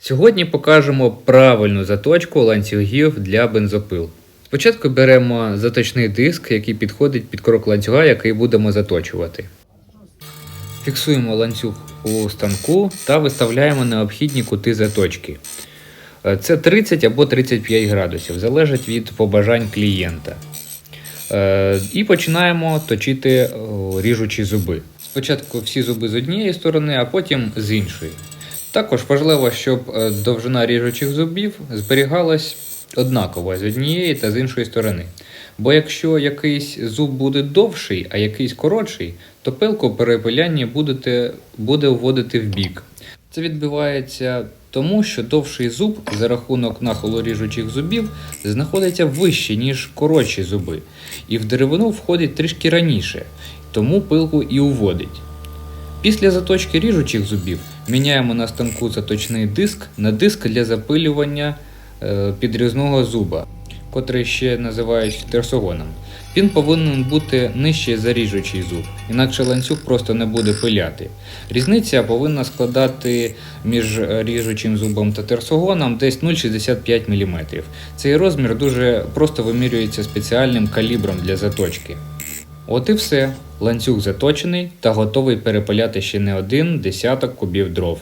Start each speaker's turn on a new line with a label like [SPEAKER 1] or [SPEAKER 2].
[SPEAKER 1] Сьогодні покажемо правильну заточку ланцюгів для бензопил. Спочатку беремо заточний диск, який підходить під крок ланцюга, який будемо заточувати. Фіксуємо ланцюг у станку та виставляємо необхідні кути заточки. Е, Це 30 або 35 градусів, залежить від побажань клієнта. Е, І починаємо точити ріжучі зуби. Спочатку всі зуби з однієї сторони, а потім з іншої. Також важливо, щоб е, довжина ріжучих зубів зберігалась однакова з однієї та з іншої сторони. Бо якщо якийсь зуб буде довший, а якийсь коротший, то пилку при пилянні будете, буде вводити в бік. Це відбувається тому, що довший зуб за рахунок нахилу ріжучих зубів знаходиться вище, ніж коротші зуби, і в деревину входить трішки раніше, тому пилку і уводить. Після заточки ріжучих зубів міняємо на станку заточний диск на диск для запилювання е, підрізного зуба, котрий ще називають терсогоном. Він повинен бути нижчий за ріжучий зуб, інакше ланцюг просто не буде пиляти. Різниця повинна складати між е, ріжучим зубом та терсогоном десь 0,65 мм. Цей розмір дуже просто вимірюється спеціальним калібром для заточки. От і все. Ланцюг заточений та готовий перепиляти ще не один десяток кубів дров.